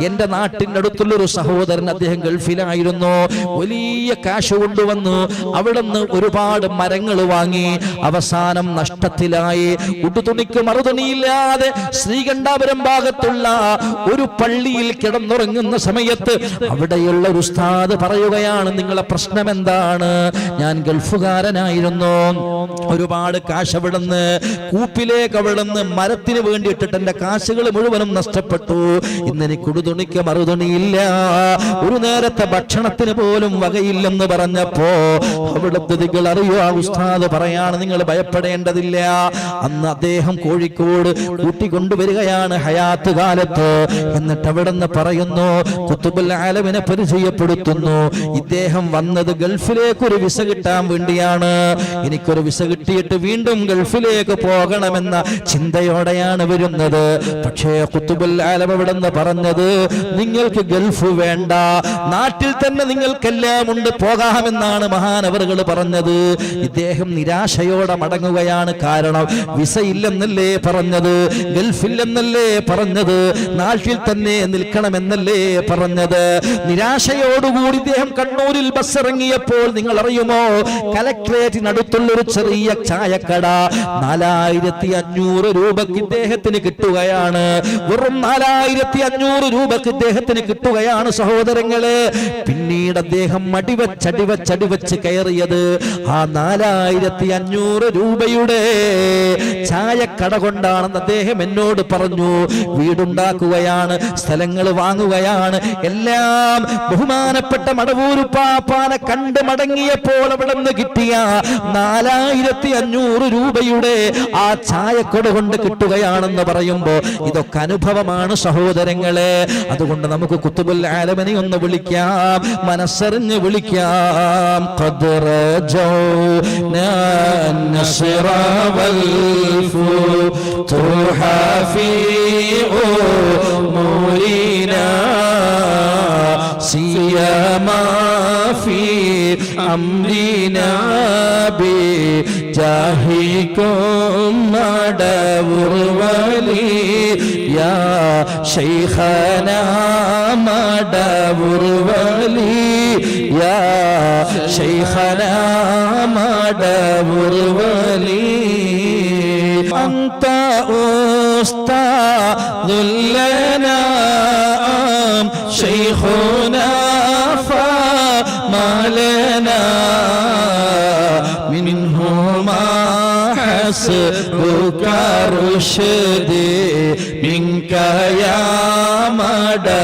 എന്റെ ഒരു സഹോദരൻ അദ്ദേഹം ഗൾഫിലായിരുന്നു. വലിയ കാശ് കൊണ്ടുവന്നു അവിടെ നിന്ന് ഒരുപാട് മരങ്ങൾ വാങ്ങി അവസാനം നഷ്ടത്തിലായി. ഉടുതുണിക്ക് മറുതുണിയില്ലാതെ ശ്രീകണ്ഠാപുരം ഭാഗത്തുള്ള ഒരു പള്ളിയിൽ കിടന്നുറങ്ങുന്ന സമയത്ത് അവിടെയുള്ള ഒരു ഉസ്താദ് പറയുകയാണ് നിങ്ങളെ പ്രശ്നം എന്താണ് ഞാൻ ഗൾഫുകാരനായിരുന്നു. ഒരുപാട് കാശ് അവിടുന്ന് കൂപ്പിലേക്ക് അവിടുന്ന് മരത്തിന് വേണ്ടിയിട്ടിട്ട് എന്റെ കാശുകൾ മുഴുവനും നഷ്ടപ്പെട്ടു. ഇന്ന് എനിക്ക് ഉടുതുണിക്ക് മറുതുണിയില്ല. ഒരു നേരത്തെ ഭക്ഷണത്തിന് പോലും വകയില്ലെന്ന് പറഞ്ഞപ്പോ അവിടുത്തെ നിങ്ങൾ അറിയോ ആ ഉസ്താദ് പറയാണ് നിങ്ങൾ ഭയപ്പെടേണ്ടതില്ല. അന്ന് അദ്ദേഹം കോഴിക്കോട് കൂട്ടിക്കൊണ്ടുവരികയാണ് ഹയാത്ത് കാലത്ത്. എന്നിട്ട് അവിടെ നിന്ന് പറയുന്നു കുത്തുബുൽ പരിചയപ്പെടുത്തുന്നു. ഇദ്ദേഹം വന്നത് ഗൾഫിലേക്ക് ഒരു വിസ കിട്ടാൻ വേണ്ടിയാണ്. എനിക്കൊരു വിസ കിട്ടിയിട്ട് വീണ്ടും ഗൾഫിലേക്ക് പോകണമെന്ന ചിന്തയോടെയാണ് വരുന്നത്. പക്ഷേ കുത്തുബുൽ ആലം അവിടെ നിന്ന് പറഞ്ഞത് നിങ്ങൾക്ക് ഗൾഫ് വേണ്ട. നാട്ടിൽ തന്നെ നിങ്ങൾക്കെല്ലാം ഉണ്ട് പോകാമെന്നാണ് മഹാനവറുകൾ പറഞ്ഞത്. ഇദ്ദേഹം നിരാശയോടെ മടങ്ങുകയാണ് കാരണം വിസ ഇല്ലെന്നല്ലേ പറഞ്ഞത് ഗൾഫില്ലെന്നല്ലേ പറഞ്ഞത് നാട്ടിൽ തന്നെ നിൽക്കണമെന്നല്ലേ പറഞ്ഞത്. നിരാശയോടുകൂടി ഇദ്ദേഹം കണ്ണൂരിൽ ബസ് ഇറങ്ങിയപ്പോൾ നിങ്ങൾ അറിയുമോ കലക്ട്രേറ്റിനടുത്തുള്ള ഒരു ചെറിയ ചായക്കട നാലായിരത്തി അഞ്ഞൂറ് രൂപക്ക് ഇദ്ദേഹത്തിന് കിട്ടുകയാണ്. വെറും നാലായിരത്തി അഞ്ഞൂറ് രൂപക്ക് ഇദ്ദേഹത്തിന് കിട്ടുകയാണ് സഹോദരങ്ങളെ. പിന്നീട് അദ്ദേഹം അടിവച്ചടിവച്ചടിവച്ച് കയറിയത് ആ നാലായിരത്തി അഞ്ഞൂറ് രൂപയുടെ ചായക്കട കൊണ്ടാണെന്ന് അദ്ദേഹം എന്നോട് പറഞ്ഞു. വീടുണ്ടാക്കുകയാണ് സ്ഥലങ്ങൾ വാങ്ങുകയാണ് എല്ലാം ബഹുമാനപ്പെട്ട മടവൂർ പാപ്പാനെ കണ്ട് മടങ്ങിയപ്പോൾ അവിടെ നിന്ന് കിട്ടിയ നാലായിരത്തി അഞ്ഞൂറ് രൂപയുടെ ആ ചായക്കൊട കൊണ്ട് കിട്ടുകയാണെന്ന് പറയുമ്പോൾ ഇതൊക്കെ അനുഭവമാണ് സഹോദരങ്ങളെ. അതുകൊണ്ട് നമുക്ക് കുത്തുബുൽ ആലമനെ ഒന്ന് വിളിക്കാം മനസ്സറിഞ്ഞ് വിളിക്കാം. ഫീ അമ്രീന ജാഹിക്കും മടവുർവലി യാ ശൈഖന മടവുർവലി യാ ശൈഖന മടവുർവലി അന്ത ഉസ്താദുല്ലനാ ശൈഖോ حسبك رشدي منك يا مدى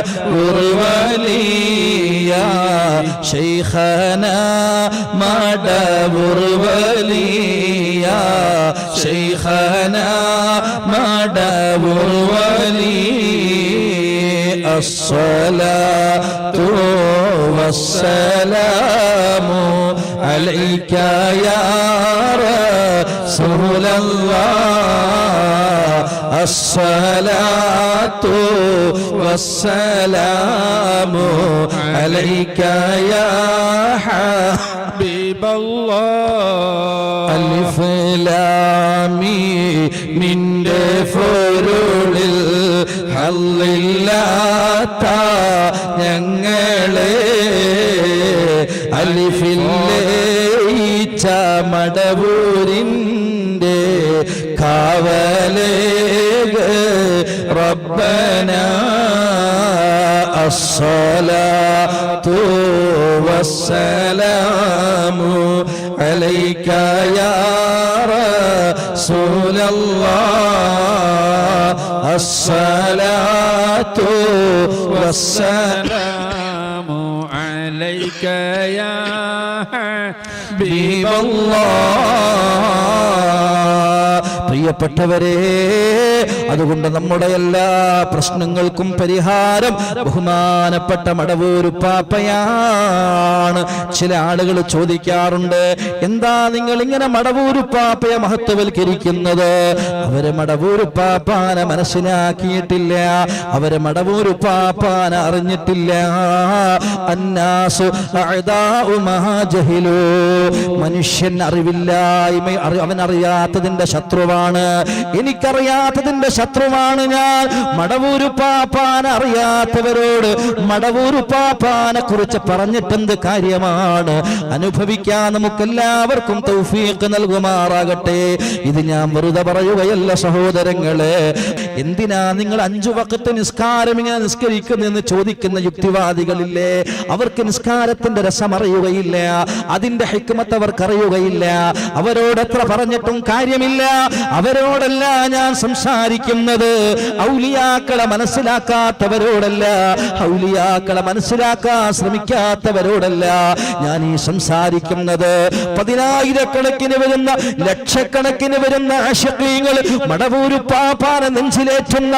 ولي يا شيخنا مدى ولي يا شيخنا مدى ولي الصلاة والسلام عليك يا رسول الله. الصلاة والسلام عليك يا حبيب الله. ألف لامي ഹല്ലില്ലാത്ത ഞങ്ങളെ അലിഫില്ലേച്ച മടവൂരിൻ്റെ കാവലേക റബ്ബന الصلاة والسلام عليك يا رسول الله الصلاة والسلام عليك يا حبيب الله പ്രിയപ്പെട്ടവരെ അതുകൊണ്ട് നമ്മുടെ എല്ലാ പ്രശ്നങ്ങൾക്കും പരിഹാരം ബഹുമാനപ്പെട്ട മടവൂരു പാപ്പയാണ്. ചില ആളുകൾ ചോദിക്കാറുണ്ട് എന്താ നിങ്ങൾ ഇങ്ങനെ മടവൂരു പാപ്പയെ മഹത്വവൽക്കരിക്കുന്നത്? അവർ പാപ്പാന മനസ്സിലാക്കിയിട്ടില്ല അവർ പാപ്പാന അറിഞ്ഞിട്ടില്ല. മനുഷ്യൻ അറിവില്ലായ്മ അറി- അവൻ അറിയാത്തതിന്റെ ശത്രുവാണ്. എനിക്കറിയാത്തതിന്റെ ശത്രുവാണ് ഞാൻ. മടവൂരു പാപ്പാൻ അറിയാത്തവരോട് മടവൂരു പാപ്പാനെ കുറിച്ച് പറഞ്ഞിട്ടെന്ത് കാര്യമാണ്? അനുഭവിക്കാൻ നമുക്കെല്ലാവർക്കും തൗഫീഖ് നൽകുമാറാകട്ടെ. ഇത് ഞാൻ വെറുതെ പറയുകയല്ല സഹോദരങ്ങളെ. എന്തിനാ നിങ്ങൾ അഞ്ചു വക്കത്ത് നിസ്കാരം ഇങ്ങനെ നിസ്കരിക്കുന്നെന്ന് ചോദിക്കുന്ന യുക്തിവാദികളില്ലേ? അവർക്ക് നിസ്കാരത്തിന്റെ രസം അറിയുകയില്ല അതിന്റെ ഹിക്മത്ത് അവർക്ക് അറിയുകയില്ല. അവരോട് എത്ര പറഞ്ഞിട്ടും കാര്യമില്ല. അവരോടല്ല ഞാൻ സംസാരിക്കുന്നത്. ഔലിയാക്കളെ മനസ്സിലാക്കാത്തവരോടല്ല ഔലിയാക്കളെ മനസ്സിലാക്കാൻ ശ്രമിക്കാത്തവരോടല്ല ഞാൻ ഈ സംസാരിക്കുന്നത്. പതിനായിരക്കണക്കിന് വരുന്ന ലക്ഷക്കണക്കിന് വരുന്ന ആശക്തികൾ മടവൂരു പാപ്പാന നെഞ്ചിലേറ്റുന്ന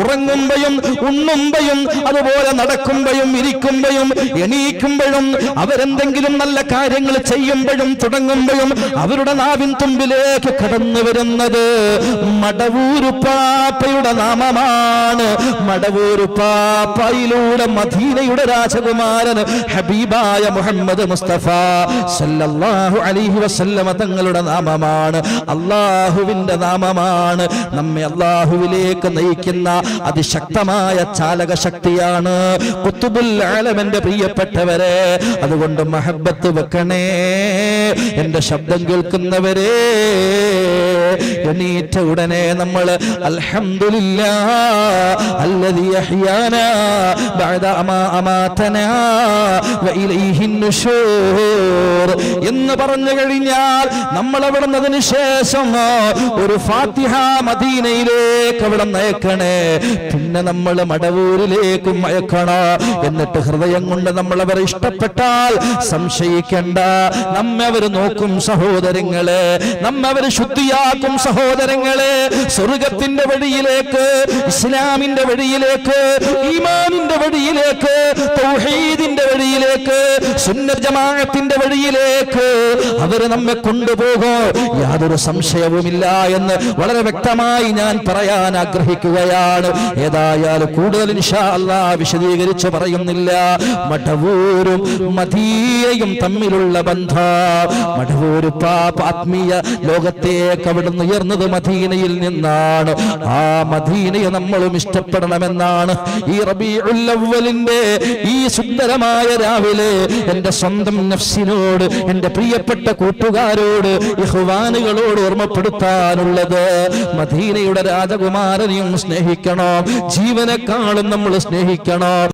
ഉറങ്ങുമ്പോഴും ഉണ്ണുമ്പോഴും അതുപോലെ നടക്കുമ്പോഴും ഇരിക്കുമ്പോഴും എണീക്കുമ്പോഴും അവരെന്തെങ്കിലും നല്ല കാര്യങ്ങൾ ചെയ്യുമ്പോഴും തുടങ്ങുമ്പോഴും അവരുടെ നാവിൻ തുമ്പിലേക്ക് കടന്നു വരുന്നത് മടവൂരു പാപ്പയുടെ നാമമാണ്. മടവൂരു പാപ്പയിലൂടെ മദീനയുടെ രാജകുമാരൻ ഹബീബായ മുഹമ്മദ് മുസ്തഫ സല്ലല്ലാഹു അലൈഹി വസല്ലമ തങ്ങളുടെ നാമമാണ്. അള്ളാഹുവിന്റെ നാമമാണ്. നമ്മെ അള്ളാഹുവിലേക്ക് നയിക്കുന്ന അതിശക്തമായ ചാലക ശക്തിയാണ് കുത്തുബുൽ ആലമന്റെ പ്രിയപ്പെട്ടവരെ. അതുകൊണ്ട് മഹബത്ത് വെക്കണേ. എന്റെ ശബ്ദം കേൾക്കുന്നവരെ. എണീറ്റ ഉടനെ നമ്മൾ എന്ന് പറഞ്ഞു കഴിഞ്ഞാൽ നമ്മൾ അവിടെ നിന്നതിന് ശേഷം ഒരു ഫാത്തിഹ മദീനയിലേക്ക് അവിടെ നയക്കണേ. പിന്നെ നമ്മൾ മടവൂരിലേക്കും അയക്കണ. എന്നിട്ട് ഹൃദയം കൊണ്ട് നമ്മൾ അവരെ ഇഷ്ടപ്പെട്ടാൽ സംശയിക്കണ്ട. നമ്മെ അവർ നോക്കും സഹോദരങ്ങളെ. നമ്മെ അവർ ശുദ്ധിയാക്കും സഹോദരങ്ങളെ സ്വർഗത്തിന്റെ വഴിയിലേക്ക് ഇസ്ലാമിന്റെ വഴിയിലേക്ക് ഈമാനിന്റെ വഴിയിലേക്ക് തൗഹീദിന്റെ വഴിയിലേക്ക് സുന്നത്ത് ജമാഅത്തിന്റെ വഴിയിലേക്ക് അവർ നമ്മെ കൊണ്ടുപോകോ. യാതൊരു സംശയവുമില്ല എന്ന് വളരെ വ്യക്തമായി ഞാൻ പറയാൻ ആഗ്രഹിക്കുകയാണ്. ഏതായാലും കൂടുതൽ വിശദീകരിച്ച് പറയുന്നില്ല. മഠവൂരും മദീനയും തമ്മിലുള്ള ബന്ധം. മഠവൂര് പാപ ആത്മീയ ലോകത്തേക്ക് അവിടുന്ന് ഉയർന്നത് മദീനയിൽ നിന്നാണ്. ആ മദീനയെ നമ്മളും ഇഷ്ടപ്പെടണമെന്നാണ് ഈ റബീഉല്ലവലിന്റെ ഈ സുന്ദരമായ രാവിലെ എന്റെ സ്വന്തം നഫ്സിനോട് എന്റെ പ്രിയപ്പെട്ട കൂട്ടുകാരോട് ഇഹ്വാനുകളോട് ഓർമ്മപ്പെടുത്താനുള്ളത്. മദീനയുടെ രാജകുമാരനെയും സ്നേഹിക്കണം ജീവനെക്കാളും നമ്മൾ സ്നേഹിക്കണം.